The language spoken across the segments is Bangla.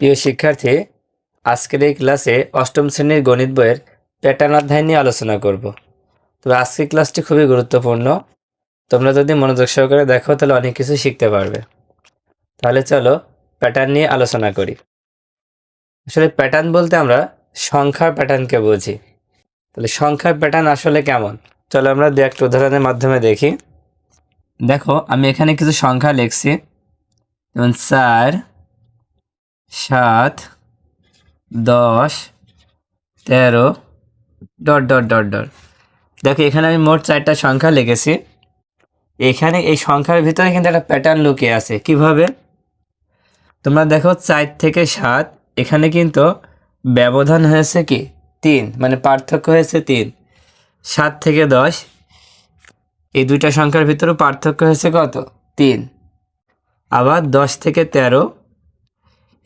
প্রিয় শিক্ষার্থী, আজকের এই ক্লাসে অষ্টম শ্রেণির গণিত বইয়ের প্যাটার্ন অধ্যায় নিয়ে আলোচনা করব। তবে আজকের ক্লাসটি খুবই গুরুত্বপূর্ণ। তোমরা যদি মনোযোগ সহকারে দেখো, তাহলে অনেক কিছু শিখতে পারবে। তাহলে চলো প্যাটার্ন নিয়ে আলোচনা করি। আসলে প্যাটার্ন বলতে আমরা সংখ্যার প্যাটার্নকে বুঝি। তাহলে সংখ্যার প্যাটার্ন আসলে কেমন? চলো আমরা দু একটা উদাহরণের মাধ্যমে দেখি। দেখো, আমি এখানে কিছু সংখ্যা লিখছি। যেমন চার সাত, দশ, তেরো, ডট ডট ডট ডট। দেখো, এখানে আমি মোট চারটা সংখ্যা লিখেছি। এখানে এই সংখ্যার ভিতরে কিন্তু একটা প্যাটার্ন লুকিয়ে আছে। কীভাবে? তোমরা দেখো, চার থেকে সাত, এখানে কিন্তু ব্যবধান হয়েছে কি? তিন মানে পার্থক্য হয়েছে তিন। সাত থেকে দশ, এই দুইটা সংখ্যার ভিতরে পার্থক্য হয়েছে কত? তিন। আবার দশ থেকে তেরো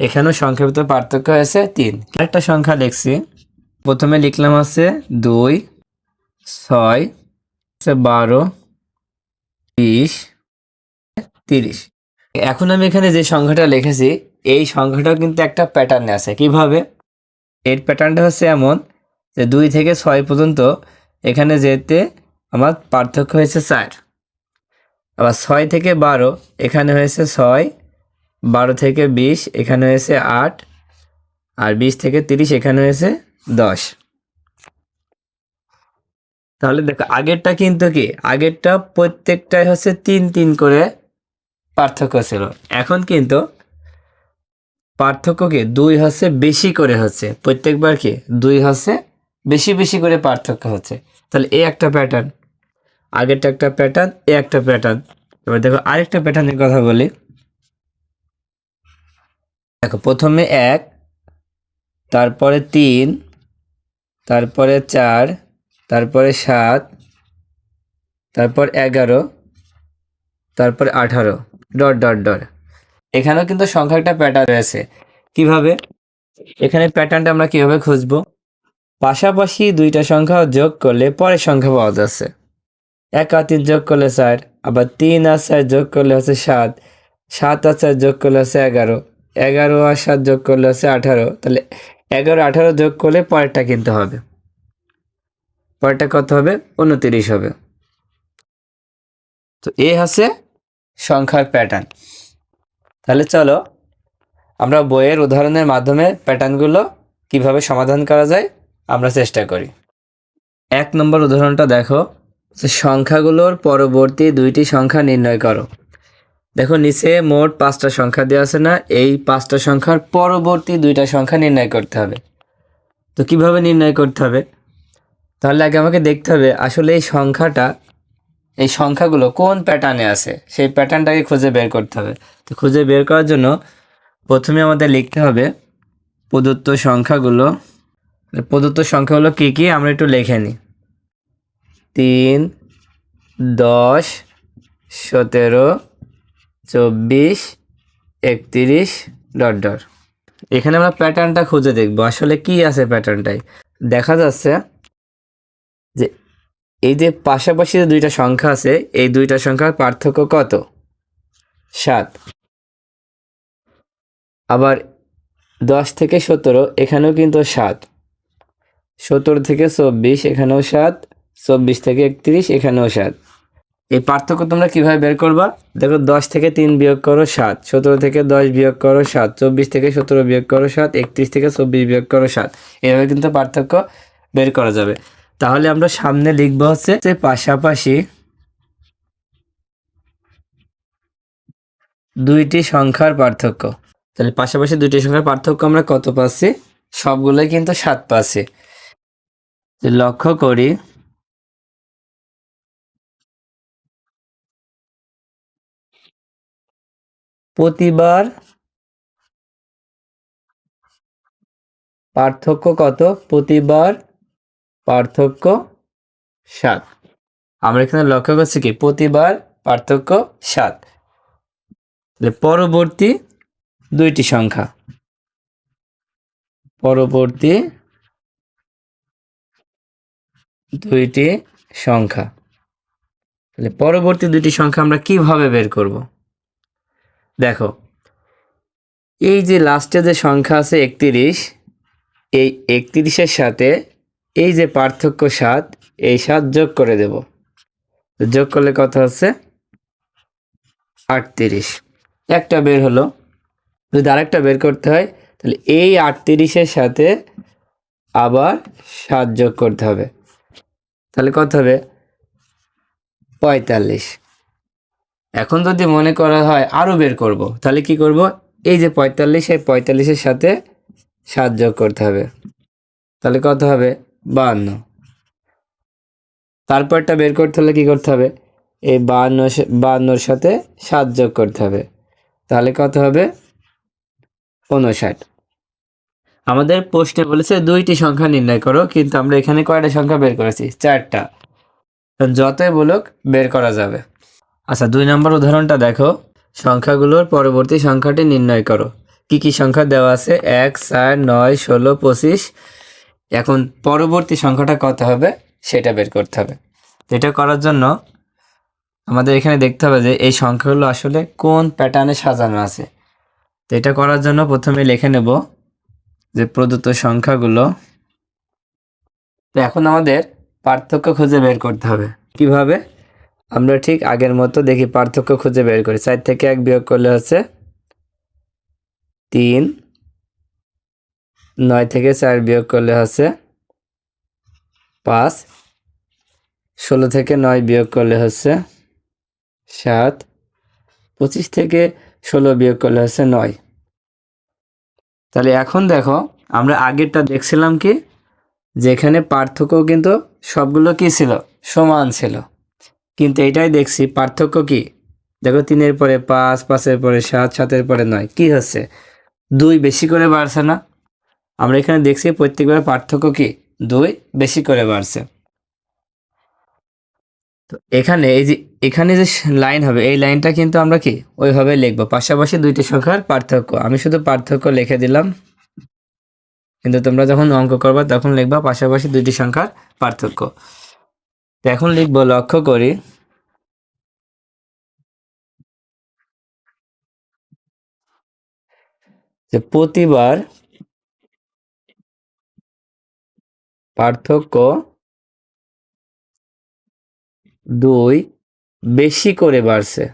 এখানেও ভিতরে পার্থক্য হয়েছে তিন। একটা সংখ্যা লিখছি। প্রথমে লিখলাম হচ্ছে দুই, ছয় বারো, বিশ, তিরিশ। এখন আমি এখানে যে সংখ্যাটা লিখেছি, এই সংখ্যাটাও কিন্তু একটা প্যাটার্নে আছে। কীভাবে? এর প্যাটার্নটা হচ্ছে এমন যে দুই থেকে ছয় পর্যন্ত এখানে যেতে আমার পার্থক্য হয়েছে চার। আবার ছয় থেকে বারো এখানে হয়েছে ছয় বারো থেকে বিশ, এখানে হয়েছে আট, আর বিশ থেকে তিরিশ, এখানে হয়েছে দশ। তাহলে দেখো, আগেরটা কিন্তু কি? আগেরটা প্রত্যেকটাই হচ্ছে তিন তিন করে পার্থক্য ছিল। এখন কিন্তু পার্থক্য কি? দুই হচ্ছে বেশি করে হচ্ছে। প্রত্যেকবার কি? দুই হচ্ছে বেশি বেশি করে পার্থক্য হচ্ছে। তাহলে এ একটা প্যাটার্ন আগেরটা একটা প্যাটার্ন এ একটা প্যাটার্ন এবার দেখো আরেকটা প্যাটার্নের কথা বলি। দেখো, প্রথমে এক, তারপরে তিন, তারপরে চার, তারপরে সাত, তারপর এগারো, তারপরে আঠারো। Dot dot dot. এখানেও কিন্তু সংখ্যা একটা প্যাটার্ন রয়েছে। কীভাবে? এখানে প্যাটার্নটা আমরা কীভাবে খুঁজবো? পাশাপাশি দুইটা সংখ্যা যোগ করলে পরের সংখ্যা পাওয়া যাচ্ছে। এক আর তিন যোগ করলে চার, আবার তিন আর চার যোগ করলে হচ্ছে সাত সাত আর চার যোগ করলে হচ্ছে এগারো। এগারো আর সাত যোগ করলে হচ্ছে আঠারো। তাহলে এগারো আঠারো যোগ করলে পরেরটা কিনতে হবে। পরেরটা কত হবে? উনতিরিশ হবে। তো এ হচ্ছে সংখ্যার প্যাটার্ন তাহলে চলো আমরা বইয়ের উদাহরণের মাধ্যমে প্যাটার্নগুলো কীভাবে সমাধান করা যায় আমরা চেষ্টা করি। এক নম্বর উদাহরণটা দেখো। সংখ্যাগুলোর পরবর্তী দুইটি সংখ্যা নির্ণয় করো। দেখো, নিচে মোট পাঁচটা সংখ্যা দেওয়া আছে না, এই পাঁচটা সংখ্যার পরবর্তী দুইটা সংখ্যা নির্ণয় করতে হবে। তো কীভাবে নির্ণয় করতে হবে? তাহলে আগে আমাকে দেখতে হবে আসলে এই সংখ্যাটা, এই সংখ্যাগুলো কোন প্যাটার্নে আছে? সেই প্যাটার্নটাকে খুঁজে বের করতে হবে। তো খুঁজে বের করার জন্য প্রথমে আমাদের লিখতে হবে প্রদত্ত সংখ্যাগুলো। প্রদত্ত সংখ্যাগুলো কী কী? আমরা একটু লিখে নিই। তিন, দশ, সতেরো চব্বিশ, একত্রিশ ডট ডট এখানে আমরা প্যাটার্নটা খুঁজে দেখব। আসলে কি আছে প্যাটার্নটাই দেখা যাচ্ছে যে এই যে পাশাপাশি যে দুইটা সংখ্যা আছে, এই দুইটা সংখ্যার পার্থক্য কত? সাত। আবার দশ থেকে সতেরো, এখানেও কিন্তু সাত। সতেরো থেকে চব্বিশ, এখানেও সাত। চব্বিশ থেকে একত্রিশ, এখানেও সাত। এই পার্থক্য তোমরা কীভাবে বের করবা? দেখো, দশ থেকে তিন বিয়োগ করো সাত, সতেরো থেকে দশ বিয়োগ করো সাত, চব্বিশ থেকে সতেরো বিয়োগ করো সাত, একত্রিশ থেকে চব্বিশ বিয়োগ করো সাত। এভাবে কিন্তু পার্থক্য বের করা যাবে। তাহলে আমরা সামনে লিখব হচ্ছে যে পাশাপাশি দুইটি সংখ্যার পার্থক্য। তাহলে পাশাপাশি দুইটি সংখ্যার পার্থক্য আমরা কত পাচ্ছি? সবগুলোই কিন্তু সাত পাচ্ছি। লক্ষ্য করি প্রতিবার পার্থক্য কত? প্রতিবার পার্থক্য সাত। আমরা এখানে লক্ষ্য করছি কি? প্রতিবার পার্থক্য সাত। পরবর্তী দুইটি সংখ্যা। পরবর্তী দুইটি সংখ্যা। তাহলে পরবর্তী দুইটি সংখ্যা আমরা কীভাবে বের করব? দেখো, এই যে লাস্টে যে সংখ্যা আছে একত্রিশ, এই একত্রিশের সাথে এই যে পার্থক্য সাত, এই সাত যোগ করে দেব। যোগ করলে কত হচ্ছে আটত্রিশ। একটা বের হলো। যদি আরেকটা বের করতে হয়, তাহলে এই আটত্রিশের সাথে আবার সাত যোগ করতে হবে। তাহলে কত হবে? পঁয়তাল্লিশ। এখন যদি মনে করা হয় আরও বের করব, তাহলে কি করব? এই যে পঁয়তাল্লিশ, এই পঁয়তাল্লিশের সাথে সাত যোগ করতে হবে। তাহলে কত হবে? বাহান্ন। তারপরটা বের করতে হলে কি করতে হবে? এই বাহান্ন, বাহান্নর সাথে সাত যোগ করতে হবে। তাহলে কত হবে? উনষাট। আমাদের প্রশ্নে বলেছে দুইটি সংখ্যা নির্ণয় করো, কিন্তু আমরা এখানে কয়টা সংখ্যা বের করেছি? চারটা। যতই বলুক বের করা যাবে। আচ্ছা দুই নম্বর উদাহরণটা দেখো। সংখ্যাগুলোর পরবর্তী সংখ্যাটি নির্ণয় করো। কি কি সংখ্যা দেওয়া আছে? এক, চার, নয়, ষোলো, পঁচিশ। এখন পরবর্তী সংখ্যাটা কত হবে? সেটা বের করতে হবে। এটা করার জন্য আমাদের এখানে দেখতে হবে যে এই সংখ্যাগুলো আসলে কোন প্যাটার্নে সাজানো আছে। তো এটা করার জন্য প্রথমে লিখে নেব যে প্রদত্ত সংখ্যাগুলো। তো এখন আমাদের পার্থক্য খুঁজে বের করতে হবে। কীভাবে? আমরা ঠিক আগের মতো দেখি পার্থক্য খুঁজে বের করি। চার থেকে এক বিয়োগ করলে হচ্ছে তিন, নয় থেকে চার বিয়োগ করলে হচ্ছে পাঁচ, ষোলো থেকে নয় বিয়োগ করলে হচ্ছে সাত, পঁচিশ থেকে ষোলো বিয়োগ করলে হচ্ছে নয়। তাহলে এখন দেখো, আমরা আগেরটা দেখছিলাম কি, যেখানে পার্থক্য কিন্তু সবগুলো কি ছিল? সমান ছিল। কিন্তু এটাই দেখছি, পার্থক্য কি? দেখো, তিনের পরে পাঁচ, পাঁচের পরে সাত, সাতের পরে নয়। কি হচ্ছে? দুই বেশি করে বাড়ছে না? আমরা এখানে দেখছি প্রত্যেকবার পার্থক্য কি? দুই বেশি করে বাড়ছে। তো এখানে এই যে, এখানে যে লাইন হবে, এই লাইনটা কিন্তু আমরা কি? ওইভাবে লিখব। পাশাপাশি দুইটি সংখ্যার পার্থক্য। আমি শুধু পার্থক্য লিখে দিলাম। কিন্তু তোমরা যখন অঙ্ক করবা, তখন লিখবা পাশাপাশি দুইটি সংখ্যার পার্থক্য। তো এখন লিখব, লক্ষ্য করি। যে প্রতিবার পার্থক্য দুই বেশি করে বাড়ছে।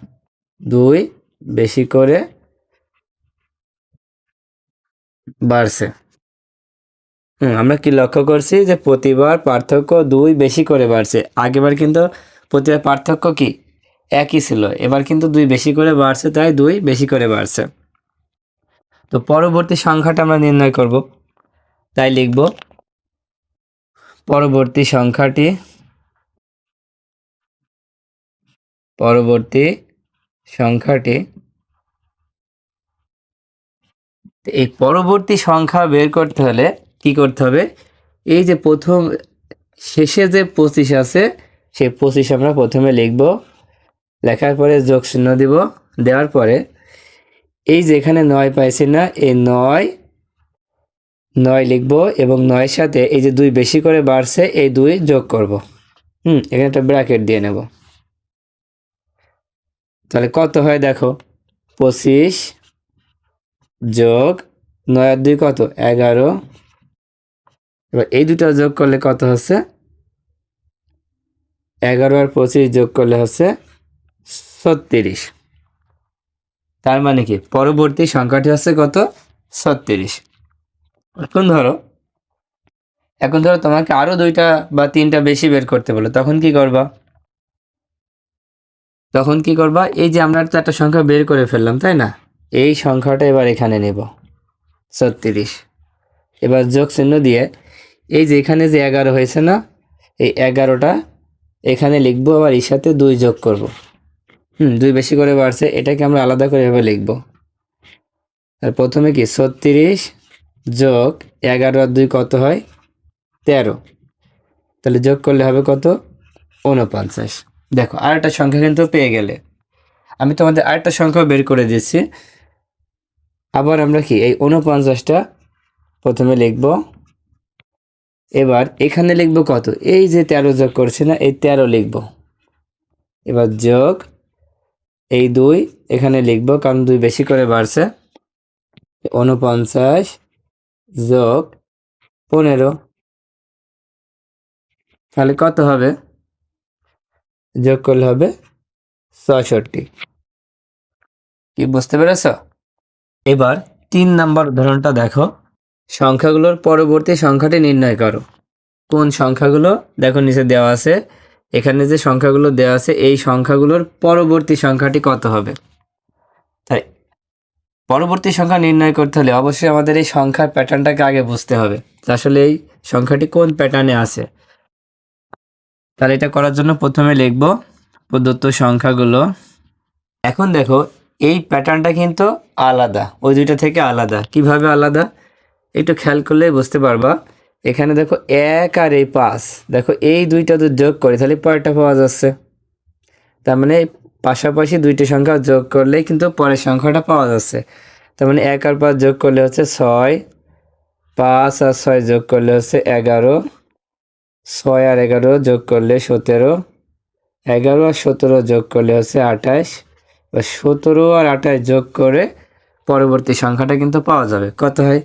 দুই বেশি করে বাড়ছে। আমরা কি লক্ষ্য করছি যে প্রতিবার পার্থক্য দুই বেশি করে বাড়ছে? আগেবার কিন্তু প্রতিবার পার্থক্য কি? একই ছিল। এবার কিন্তু দুই বেশি করে বাড়ছে, তাই দুই বেশি করে বাড়ছে। তো পরবর্তী সংখ্যাটা আমরা নির্ণয় করব। তাই লিখব, পরবর্তী সংখ্যাটি পরবর্তী সংখ্যাটি, এই পরবর্তী সংখ্যা বের করতে হলে কি করতে হবে? এই যে প্রথম, শেষে যে পঁচিশ আছে, সেই পঁচিশ আমরা প্রথমে লিখব। লেখার পরে যোগ চিহ্ন দিব। দেওয়ার পরে এই যে এখানে নয় পাইছি না, এই নয় নয় লিখব এবং নয়ের সাথে এই যে দুই বেশি করে বাড়ছে, এই দুই যোগ করব। হুম, এখানে একটা ব্র্যাকেট দিয়ে নেব। তাহলে কত হয় দেখো? পঁচিশ যোগ নয় আর দুই কত? এগারো। এবার এই দুটো যোগ করলে কত হচ্ছে? এগারো আর পঁচিশ যোগ করলে হচ্ছে ছত্রিশ। তার মানে কি? পরবর্তী সংখ্যাটি হচ্ছে কত? ছত্রিশ। এখন ধরো এখন ধরো তোমাকে আরও দুইটা বা তিনটা বেশি বের করতে বলো, তখন কি করবা? তখন কি করবা? এই যে আমরা তো একটা সংখ্যা বের করে ফেললাম, তাই না? এই সংখ্যাটা এবার এখানে নেব, ছত্রিশ। এবার যোগ চিহ্ন দিয়ে এই যে এখানে যে এগারো হয়েছে না, এই এগারোটা, এখানে লিখব আবার এর সাথে দুই যোগ করব। হুম, দুই বেশি করে বাড়ছে, এটাকে আমরা আলাদা করে এভাবে লিখব। আর প্রথমে কি, ছত্রিশ যোগ এগারো আর দুই কত হয়? তেরো। তাহলে যোগ করলে হবে কত? উনপঞ্চাশ দেখো, আরেকটা সংখ্যা কিন্তু পেয়ে গেলে। আমি তোমাদের আরেকটা সংখ্যা বের করে দিচ্ছি। আবার আমরা কি, এই উনপঞ্চাশটা প্রথমে লিখব। এবার এখানে লিখব কত? এই যে তেরো যোগ করছে না, এই তেরো লিখব। এবার যোগ, এই দুই, এখানে লিখব, কারণ দুই বেশি করে বাড়ছে। উনপঞ্চাশ যোগ পনেরো। তাহলে কত হবে? যোগ করলে হবে ছয়ষট্টি। কি, বুঝতে পেরেছ? এবার তিন নাম্বার উদাহরণটা দেখো। সংখ্যাগুলোর পরবর্তী সংখ্যাটি নির্ণয় করো। কোন সংখ্যাগুলো? দেখো নিচে দেওয়া আছে। এখানে যে সংখ্যাগুলো দেওয়া আছে, এই সংখ্যাগুলোর পরবর্তী সংখ্যাটি কত হবে? তাই পরবর্তী সংখ্যা নির্ণয় করতে হলে অবশ্যই আমাদের এই সংখ্যার প্যাটার্নটাকে আগে বুঝতে হবে আসলে এই সংখ্যাটি কোন প্যাটার্নে আছে। তাহলে এটা করার জন্য প্রথমে লিখব প্রদত্ত সংখ্যাগুলো। এখন দেখো, এই প্যাটার্নটা কিন্তু আলাদা, ওই দুইটা থেকে আলাদা। কীভাবে আলাদা? একটু খেয়াল করলেই বুঝতে পারবা। এখানে দেখো এক আর এই পাঁচ। দেখো এই দুইটা তো যোগ করি, তাহলে পরেরটা পাওয়া যাচ্ছে। তার মানে পাশাপাশি দুইটি সংখ্যা যোগ করলেই কিন্তু পরের সংখ্যাটা পাওয়া যাচ্ছে। তার মানে এক আর পাঁচ যোগ করলে হচ্ছে ছয়। পাঁচ আর ছয় যোগ করলে হচ্ছে এগারো। ছয় আর এগারো যোগ করলে সতেরো। এগারো আর সতেরো যোগ করলে হচ্ছে আঠাশ। সতেরো আর আঠাশ যোগ করে পরবর্তী সংখ্যাটা কিন্তু পাওয়া যাবে। কত হয়?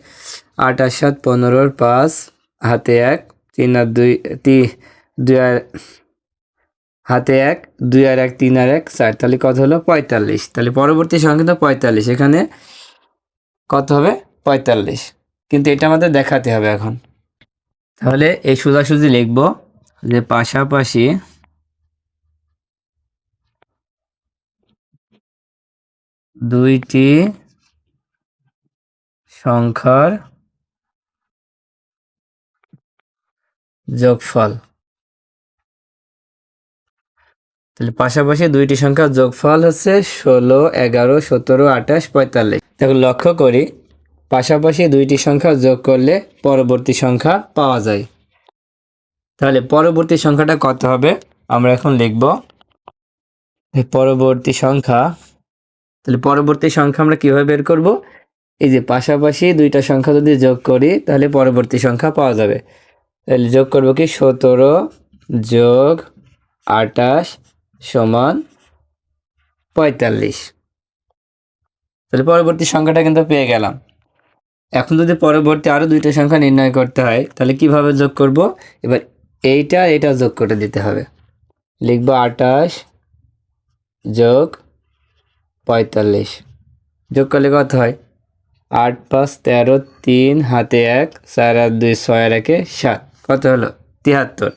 আট আর সাত পনেরোর পাঁচ, হাতে এক, তিন আর দুই তি দুই আর, হাতে এক, দুই আর এক, তিন আর এক, চার, তাহলে কত হলো? পঁয়তাল্লিশ। তাহলে পরবর্তী সংখ্যা তো পঁয়তাল্লিশ। এখানে কত হবে? পঁয়তাল্লিশ। কিন্তু এটা আমাদের দেখাতে হবে এখন। তাহলে এই সোজাসুজি লিখব যে পাশাপাশি দুইটি সংখ্যার যোগফল। তাহলে পাশাপাশি দুইটি সংখ্যার যোগফল হচ্ছে ষোলো, এগারো, সতেরো, আঠাশ, পঁয়তাল্লিশ। দেখো, লক্ষ্য করি, পাশাপাশি দুইটি সংখ্যা যোগ করলে পরবর্তী সংখ্যা পাওয়া যায়। তাহলে পরবর্তী সংখ্যাটা কত হবে? আমরা এখন লিখব। পরবর্তী সংখ্যা, তাহলে পরবর্তী সংখ্যা আমরা কীভাবে বের করব? এই যে পাশাপাশি দুইটা সংখ্যা যদি যোগ করি, তাহলে পরবর্তী সংখ্যা পাওয়া যাবে। তাহলে যোগ করব কি? সতেরো যোগ আটাশ সমান পঁয়তাল্লিশ। তাহলে পরবর্তী সংখ্যাটা কিন্তু পেয়ে গেলাম। এখন যদি পরবর্তী আরও দুইটা সংখ্যা নির্ণয় করতে হয়, তাহলে কীভাবে যোগ করব? এবার এইটা এটা যোগ করে দিতে হবে। লিখব আটাশ যোগ পঁয়তাল্লিশ। যোগ করলে কত হয়? আট পাঁচ তেরো তিন, হাতে এক, চার আর দুই, ছয় আর একে সাত। কত হলো? তিয়াত্তর।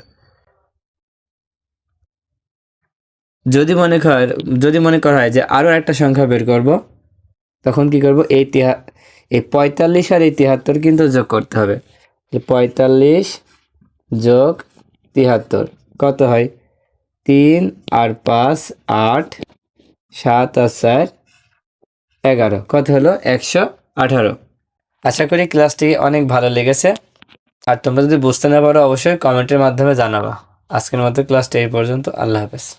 যদি মনে কর, যদি মনে করা হয় যে আরও একটা সংখ্যা বের করব, তখন কি করব? এই তিহা এই পঁয়তাল্লিশ আর এই তিয়াত্তর কিন্তু যোগ করতে হবে। পঁয়তাল্লিশ যোগ তিয়াত্তর, কত হয়? তিন আর পাঁচ, আট, সাত আর চার, এগারো, কত হলো? একশো আঠারো। আশা করি ক্লাসটি অনেক ভালো লেগেছে। আর তোমরা যদি বুঝতে না পারো, অবশ্যই কমেন্টের মাধ্যমে জানাবা। আজকের মতো ক্লাসটা এই পর্যন্ত। আল্লাহ হাফেজ।